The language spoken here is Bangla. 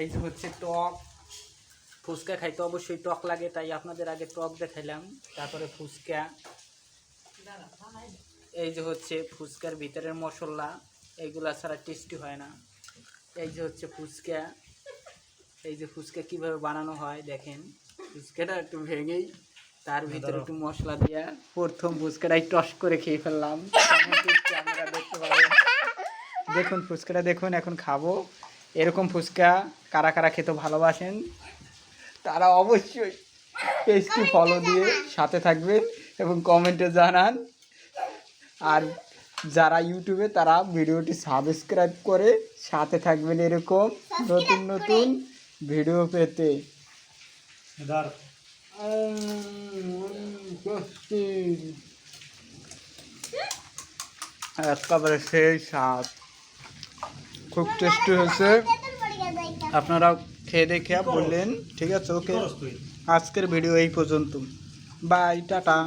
এই যে হচ্ছে টক। ফুচকা খাইতে অবশ্যই টক লাগে তাই আপনাদের আগে টক দেখাইলাম তারপরে ফুচকা। এই যে হচ্ছে ফুচকার ভিতরের মশলা এইগুলা ছাড়া টেস্টি হয় না। এই যে হচ্ছে ফুচকা এই যে ফুচকা কীভাবে বানানো হয় দেখেন। ফুচকাটা একটু ভেঙেই তার ভিতরে একটু মশলা দিয়া প্রথম ফুচকাটাই টস করে খেয়ে ফেললাম। আপনারা দেখতে পাবেন দেখুন ফুচকাটা দেখুন এখন খাব। এরকম ফুচকা কারা কারা খেতে ভালোবাসেন তারা অবশ্যই পেজটি ফলো দিয়ে সাথে থাকবেন এবং কমেন্টে জানান। আর যারা ইউটিউবে তারা ভিডিওটি সাবস্ক্রাইব করে সাথে থাকবেন এরকম নতুন নতুন ভিডিও পেতে। একেবারে সেই স্বাদ। খুব টেস্টি হয়েছে। আপনারা খেয়ে দেখে বললেন ঠিক আছে ওকে। আজকের ভিডিও এই পর্যন্ত। Bye tata.